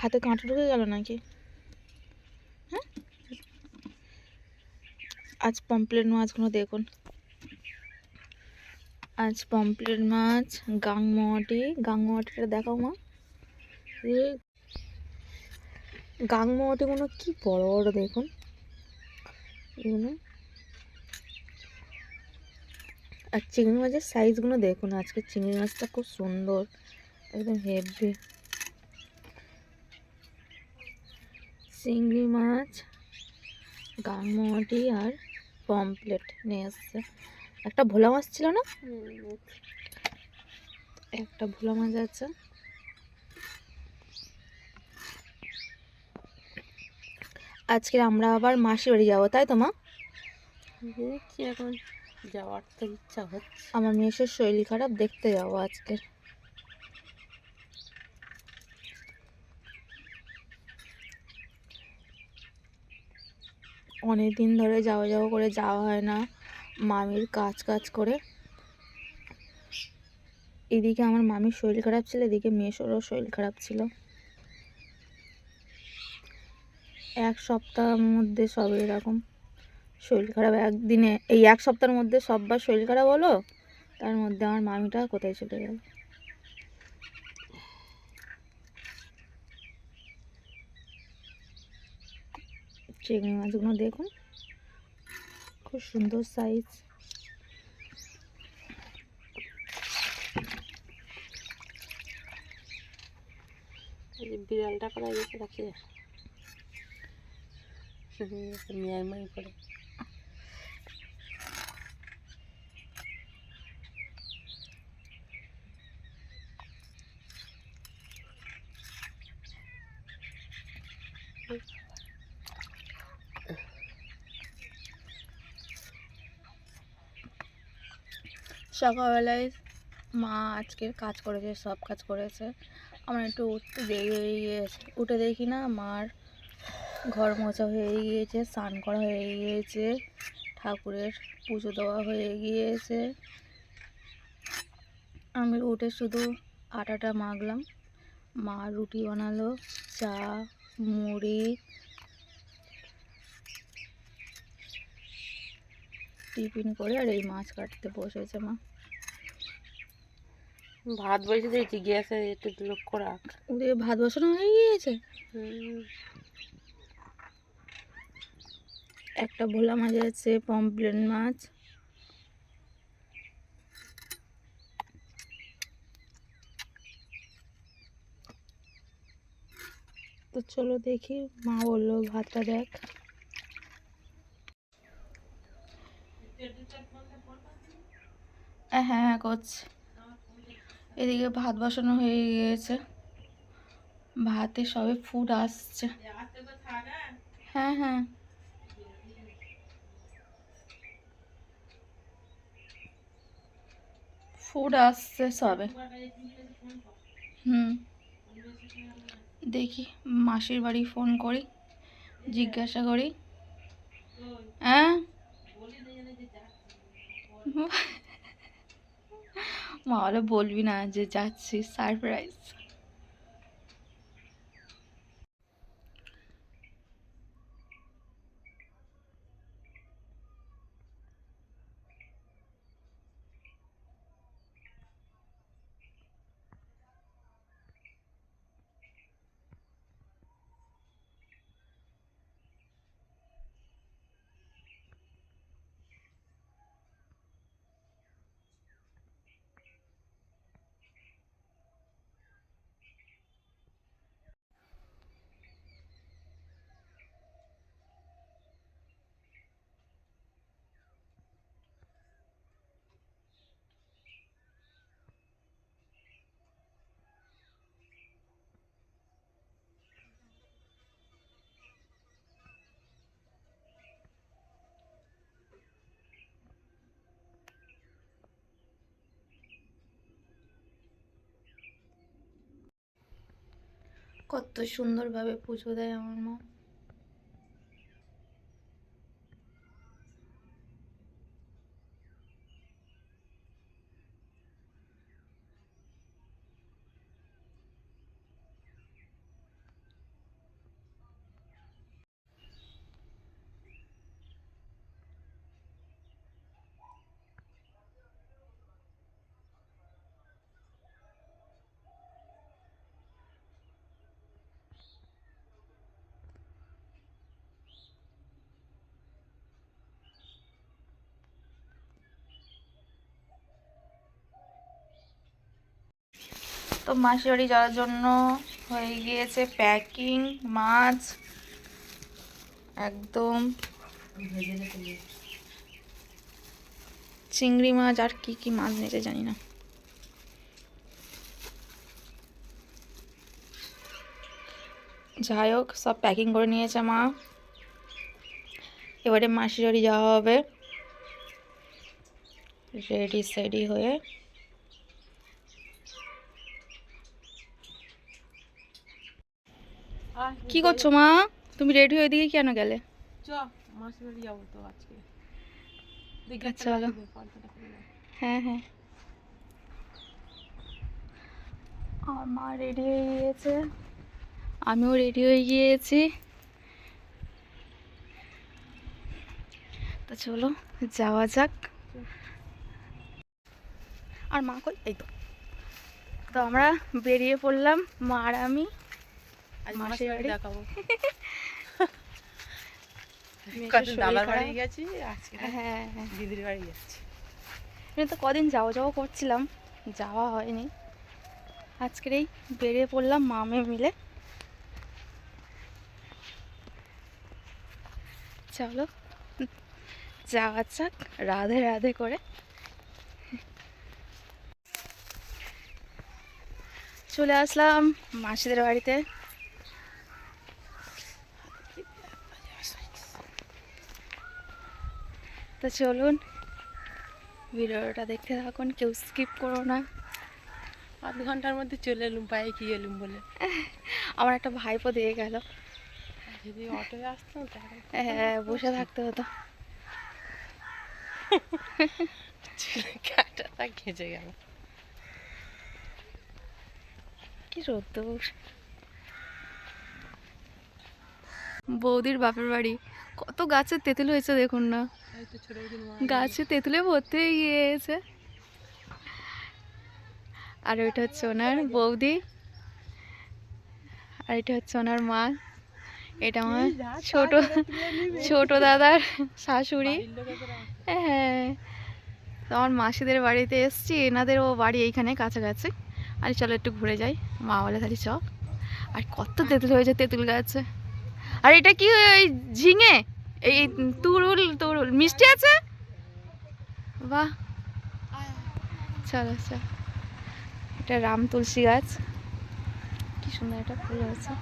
হাতে কাঁটা ঢুকে গেল নাকি? হ্যাঁ? আজ পমপ্লেট মাছগুলো দেখুন। আজ পমপ্লেট মাছ গাংমোয়াটি, গাংমোয়াটিটা দেখাও মা। এ, গাংমোয়াটিগুলো কি বড় বড় দেখুন। এগুলো। আর চিংড়ি মাছের সাইজগুলো দেখুন, আজকে চিংড়ি মাছটা খুব সুন্দর, একদম হেভি চিংড়ি মাছ গাংমোয়াটি আর পমপ্লেট নিয়ে এসছে। একটা ভোলা মাছ ছিল না? একটা ভোলা মাছ আছে। আজকে আমরা আবার মাসির বাড়ি যাব তাই তো মা? দেখছি এখন যাওয়ার তো ইচ্ছা হচ্ছে। আমার মেয়ের শরীর খারাপ দেখতে যাব আজকে। অনেক দিন ধরে যাওয়া যাওয়া করে যাওয়া হয় না। মামির কাজ কাজ করে। এদিকে আমার মামির শরীর খারাপ ছিল, এদিকে মেয়েসোরও শরীর খারাপ ছিল। এক সপ্তাহের মধ্যে সব এরকম। শরীর খারাপ একদিনে, এই এক সপ্তাহের মধ্যে সববার শরীর খারাপ হলো, তার মধ্যে আমার মামিটা কোথায় চলে গেল? চিংড়ি মাছগুলো দেখুন। খুব সুন্দর সাইজ বিড়ালটা করা গেছে রাখি। মিয়াই করে। সকালবেলায় মা আজকের কাজ করেছে, সব কাজ করেছে। আমার একটু উঠতে দেরি হয়ে গিয়েছে। উঠে দেখি না, মার ঘর মোছা হয়ে গিয়েছে, স্নান করা হয়ে গিয়েছে, ঠাকুরের পুজো দেওয়া হয়ে গিয়েছে। আমি উঠে শুধু আটাটা মাখলাম। মা রুটি বানালো, চা, মুড়ি, টিফিন করে আর এই মাছ কাটতে বসেছে মা। ভাত বসে দিয়েছি গ্যাসে একটু লক্ষ্য রাখ ওদের ভাত বসানো হয়ে গিয়েছে? একটা ভোলা মাছ আছে পমপ্লেট মাছ। তো চলো দেখি মা বলল ভাতটা দেখ। হ্যাঁ হ্যাঁ করছি। এদিকে ভাত বসানো হয়ে গিয়েছে। ভাতে সবে ফুড আসছে। হ্যাঁ হ্যাঁ। ফুড আসছে সবে। হুম। দেখি মাসির বাড়ি ফোন করি, জিজ্ঞাসা করি। হ্যাঁ? মা বলে বলবি না যে যাচ্ছি সারপ্রাইজ কত সুন্দরভাবে পুজো দেয় আমার মা। তো মাসি বাড়ি যাওয়ার জন্য হয়ে গিয়েছে প্যাকিং মাছ, একদম চিংড়ি মাছ আর কি কি মাছ নিয়েছে জানি না। যাই হোক, সব প্যাকিং করে নিয়েছে মা। এবারে মাসির বাড়ি যাওয়া হবে। রেডি সেডি হয়ে আর কি করছ মা? তুমি রেডি হয়ে দিকে কেন গেলে? চলো। হ্যাঁ হ্যাঁ। মা রেডি হয়ে গিয়েছে। আমিও রেডি হয়ে গিয়েছি। তো চলো যাওয়া যাক। আর মা কই? এই তো। তো আমরা বেরিয়ে পড়লাম মা আর আমি। আজ? দেখাবো। হ্যাঁ হ্যাঁ আমি তো কদিন যাওয়া যাওয়া করছিলাম যাওয়া হয়নি। আজকের এই বেরিয়ে পড়লাম মামে মিলে। চলো যাওয়া যাক রাধে রাধে করে। চলে আসলাম মাসিদের বাড়িতে। তো চলুন ভিডিওটা দেখতে থাকুন কেউ স্কিপ করো না। আধ ঘণ্টার মধ্যে চলে এলুম পায়ে কি এলুম বলে। আমার একটা ভাইপো দিয়ে গেল। যদি অটোয় আসতাম হ্যাঁ বসে থাকতে হতো। কাটাটা ঘেঁচে গেল। কি রোদ্দুর। বৌদির বাপের বাড়ি কত গাছের তেঁতুল হয়েছে দেখুন না। গাছে তেঁতুলে ভর্তি হয়ে গিয়েছে। আর ওইটা হচ্ছে ওনার বৌদি। আর এটা হচ্ছে ওনার মা। এটা আমার ছোট ছোট দাদার শাশুড়ি। হ্যাঁ। তো আমার মাসিদের বাড়িতে এসছি। এনাদেরও বাড়ি এইখানে কাছাকাছি। আর চলো একটু ঘুরে যাই। মা বলে তাহলে চ আর কত তেঁতুল হয়েছে তেঁতুল গাছে। আর এটা কি ওই ঝিঙে? এই তুরুল তুরুল। মিষ্টি আছে? বাহ। চলো, চল। এটা রাম তুলসী গাছ। কি সুন্দর একটা ফুল আছে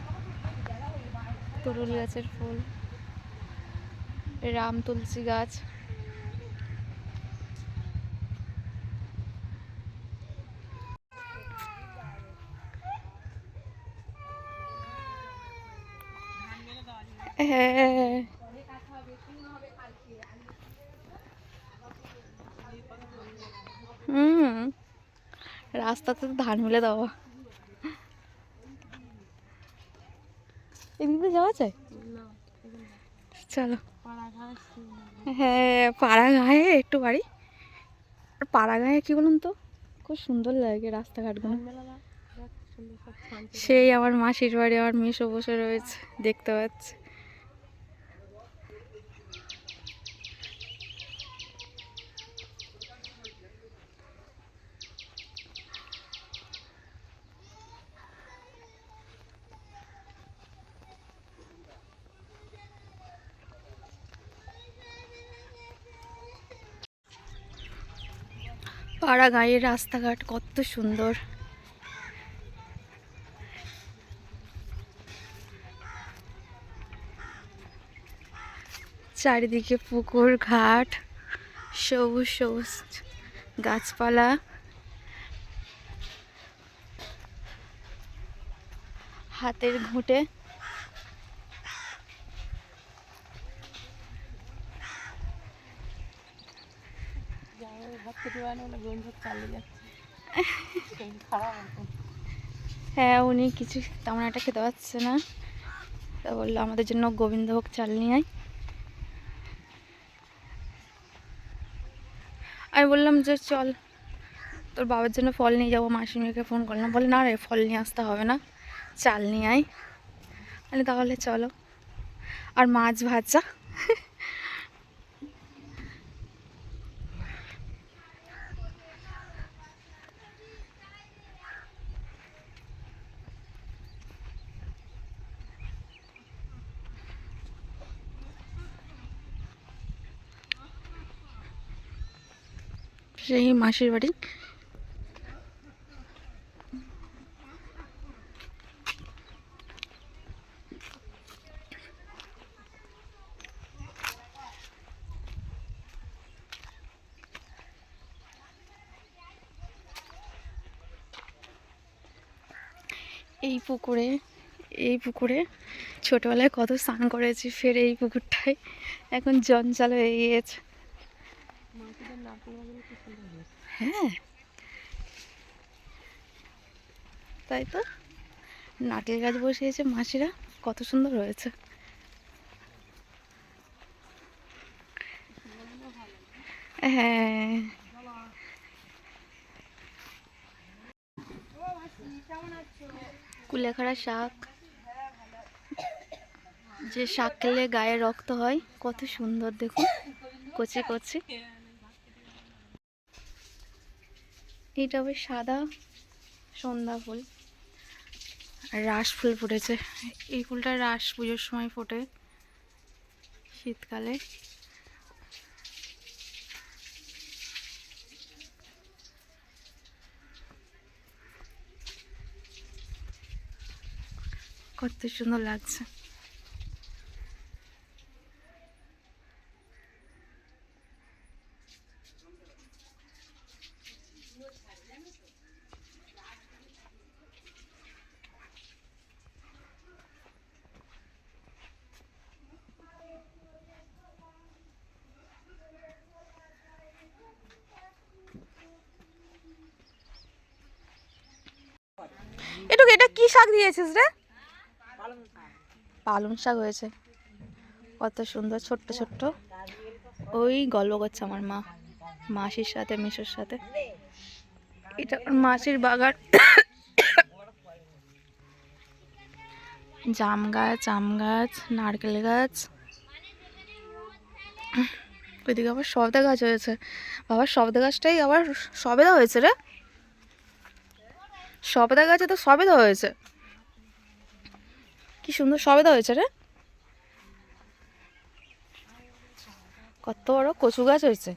তুরুল গাছের ফুল। রাম তুলসী গাছ। হ্যাঁ। হুম। রাস্তাতে তো ধান মেলে দেওয়া। দিয়ে যাওয়া যায়? চলো। হ্যাঁ পাড়া গায়ে একটু বাড়ি। আর পাড়া গায়ে কি বলুন তো? খুব সুন্দর লাগে রাস্তাঘাটগুলো। সেই আমার মাসির বাড়ি, আমার মেশো বসে রয়েছে, দেখতে পাচ্ছি। পাড়া গাঁয়ের রাস্তাঘাট কত সুন্দর। চারিদিকে পুকুর ঘাট সবুজ সবুজ গাছপালা। হাতের ঘুঁটে যাও ভাত খেতে পারে না বলে গন্ধ চালিয়ে যাচ্ছে শরীর খারাপ এখন। হ্যাঁ উনি কিছু তেমন একটা খেতে পাচ্ছে না। তা বলল, আমাদের জন্য গোবিন্দভোগ চাল নিয়ে আয়। আমি বললাম, যে চল, তোর বাবার জন্য ফল নিয়ে যাব। মাসিমিকে ফোন করলাম বলে না রে, ফল নিয়ে আসতে হবে না, চাল নিয়ে আয়। তাহলে চলো। আর মাছ ভাজা সেই মাসির বাড়ি। এই পুকুরে এই পুকুরে ছোটোবেলায় কত স্নান করেছি, ফের এই পুকুরটায়। এখন জঞ্জাল হয়ে গিয়েছে মাটিতে নারকেল গাছগুলো কি সুন্দর হয়েছে হ্যাঁ। তাই তো? নারকেল গাছ বসিয়েছে মাসিরা, কত সুন্দর হয়েছে। হ্যাঁ। কুলেখাড়া শাক। যে শাক খেলে গায়ে রক্ত হয়, কত সুন্দর দেখুন। কচি কচি। এটা হবে সাদা সন্ধ্যা ফুল। আর রাস ফুল ফুটেছে। এই ফুলটা রাস পুজোর সময় ফোটে শীতকালে। কত সুন্দর লাগছে একটু এটা কি শাক দিয়েছিস রে? পালং শাক হয়েছে। কত সুন্দর, ছোট্ট ছোট্ট। ওই গল্প করছে আমার মা, মাসির সাথে, মিশোর সাথে। এটা ওর মাসির বাগান। জাম গাছ, আম গাছ, নারকেল গাছ। ওইদিকে আবার সবেদা গাছ হয়েছে। বাবা, সবেদা গাছটাই আবার সবেদা হয়েছে রে? সবেদা গাছে তো সবেদা হয়েছে। কি সুন্দর সবেদা হয়েছে রে। কত বড় কচু গাছ হয়েছে।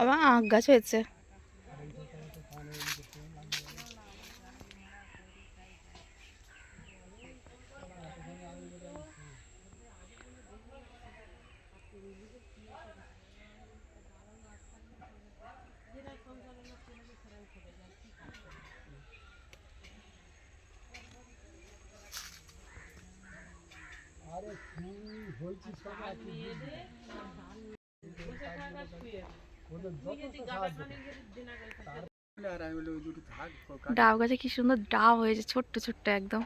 আবার আগ গাছ হয়েছে। ডাব গাছে কি সুন্দর ডাব হয়েছে ছোট্ট ছোট্ট একদম।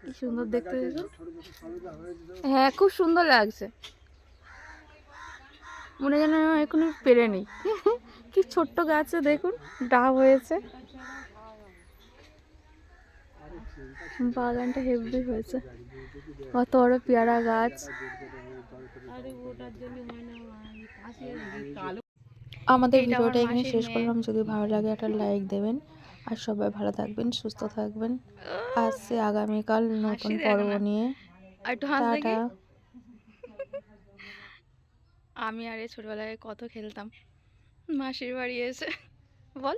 কি সুন্দর দেখতে হ্যাঁ খুব সুন্দর লাগছে। মনে যেন এখনও পেরেনি। কি ছোট্ট গাছে দেখুন ডাব হয়েছে। বাগানটা হেভি হয়েছে। কত বড় পেয়ারা গাছ। আমাদের ভিডিওটা এখানে শেষ করলাম। যদি ভালো লাগে একটা লাইক দেবেন। আর সবাই ভালো থাকবেন সুস্থ থাকবেন। আসছে আগামীকাল নতুন পর্ব নিয়ে। টাটা। আমি আর এই ছোটবেলায় কত খেলতাম। মাসির বাড়ি এসে। বল।